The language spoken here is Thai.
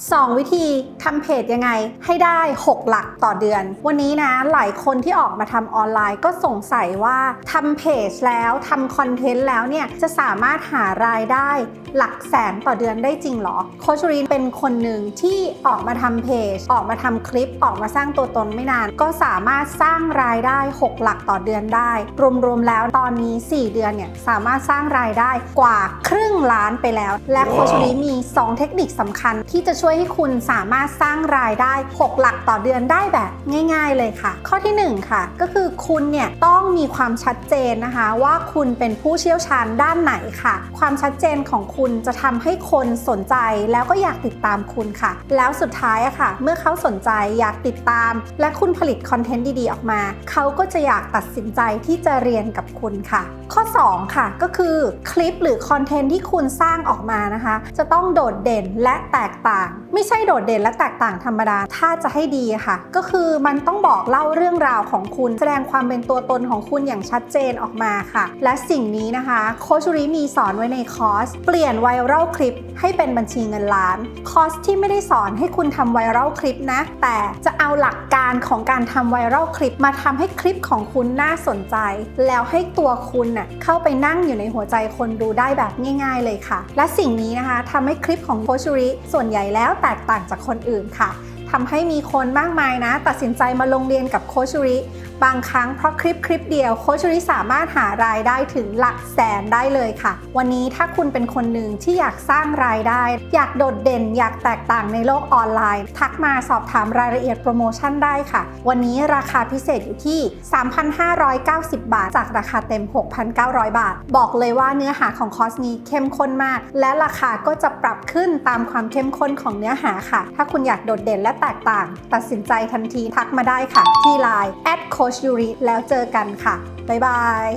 2 วิธีทำเพจยังไงให้ได้ 6 หลักต่อเดือน วันนี้นะหลายคนที่ออกมาทำออนไลน์ก็สงสัยว่าทำเพจแล้วทำคอนเทนต์แล้วเนี่ยจะสามารถหารายได้ หลักแสนต่อเดือนได้จริงเหรอ โคชรีนเป็นคนหนึ่งที่ออกมาทำเพจ ออกมาทำคลิป ออกมาสร้างตัวตนไม่นาน ก็สามารถสร้างรายได้ 6 หลักต่อเดือนได้ รวมๆแล้วตอนนี้ 4 เดือนเนี่ยสามารถสร้างรายได้กว่าครึ่งล้านไปแล้ว และโคชรีมี 2 เทคนิคสำคัญที่จะช่วยให้คุณสามารถสร้างรายได้ 6 หลักต่อเดือนได้แบบง่าย ๆ เลยค่ะ ข้อทีหนึ่1 ค่ะ ก็คือคุณเนี่ยต้องมีความชัดเจนนะคะ ว่าคุณเป็นผู้เชี่ยวชาญด้านไหนค่ะ ความชัดเจนของคุณจะทำให้คนสนใจแล้วก็อยากติดตามคุณค่ะ แล้วสุดท้ายอะค่ะ เมื่อเขาสนใจอยากติดตาม และคุณผลิตคอนเทนต์ดีๆ ออกมา เขาก็จะอยากตัดสินใจที่จะเรียนกับคุณค่ะ ข้อ 2 ค่ะ ก็คือคลิปหรือคอนเทนต์ที่คุณสร้างออกมานะคะ จะต้องโดดเด่นและแตกต่าง ไม่ใช่โดดเด่นและแตกต่างธรรมดา ถ้าจะให้ดีค่ะ ก็คือมันต้องบอกเล่าเรื่องราวของคุณ แสดงความเป็นตัวตนของคุณอย่างชัดเจนออกมาค่ะ และสิ่งนี้นะคะ โคชรีมีสอนไว้ในคอร์ส เปลี่ยนไวรัลคลิป ให้เป็นบัญชีเงินล้าน คอร์สที่ไม่ได้สอนให้คุณทำไวรัลคลิปนะ แต่จะเอาหลักการของการทำไวรัลคลิป มาทำให้คลิปของคุณน่าสนใจ แล้วให้ตัวคุณน่ะเข้าไปนั่งอยู่ในหัวใจคนดูได้แบบง่าย ๆ เลยค่ะ และสิ่งนี้นะคะทำให้คลิปของโคชริส่วนใหญ่แล้วแตกต่างจากคนอื่นค่ะทำให้มีคนมากมายนะ ตัดสินใจมาลงเรียนกับโคชริ บางครั้งเพราะคลิปคลิปเดียวโคชริสามารถหารายได้ถึงหลักแสนได้เลยค่ะ วันนี้ถ้าคุณเป็นคนหนึ่งที่อยากสร้างรายได้ อยากโดดเด่น อยากแตกต่างในโลกออนไลน์ ทักมาสอบถามรายละเอียดโปรโมชั่นได้ค่ะ วันนี้ราคาพิเศษอยู่ที่ 3,590 บาท จากราคาเต็ม 6,900 บาท บอกเลยว่าเนื้อหาของคอร์สนี้เข้มข้นมาก และราคาก็จะปรับขึ้นตามความเข้มข้นของเนื้อหาค่ะ ถ้าคุณอยากโดดเด่นและแตกต่าง ตัดสินใจทันทีทักมาได้ค่ะ ที่ Line แอดโคชยูริแล้วเจอกันค่ะ บ๊ายบาย